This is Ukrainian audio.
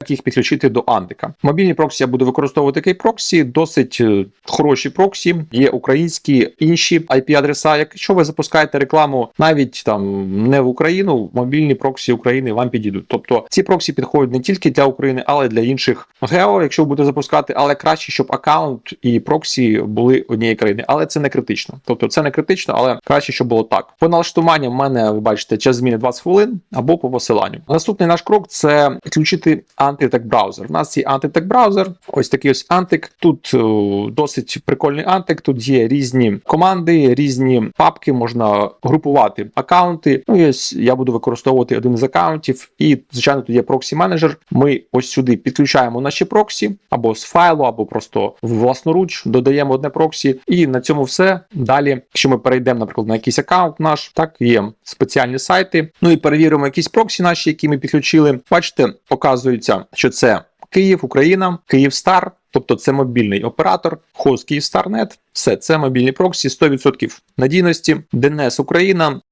як їх підключити до Антика. Мобільні проксі я буду використовувати кейпроксі, досить е, хороші проксі, є українські інші IP-адреса. Якщо ви запускаєте рекламу навіть там не в Україну, мобільні проксі України вам підійдуть. Тобто ці проксі підходять не тільки для України, але й для інших гео, якщо ви будете запускати, але краще, щоб аккаунт і проксі були однієї країни. Але це не критично. Тобто це не критично, але краще, щоб було так. По налаштуванню в мене ви бачите час зміни 20 хвилин або по посиланню. Наступний наш крок це підключити антитек браузер. У нас є антитек браузер, ось такий ось антик. Тут досить прикольний антик. Тут є різні команди, різні папки, можна групувати аккаунти. Ну ось я буду використовувати один з аккаунтів. І звичайно, тут є проксі менеджер. Ми ось сюди підключаємо наші проксі або з файлу, або просто власноруч додаємо одне проксі, і на цьому все. Далі, якщо ми перейдемо, наприклад, на якийсь аккаунт наш, так є спеціальні сайти. Ну і перевіримо якісь проксі наші, які ми підключили. Бачите, показується, що це Київ, Україна, Київстар. Тобто це мобільний оператор, хост Київстарнет, все це мобільні проксі, 100% надійності, ДНС Україна,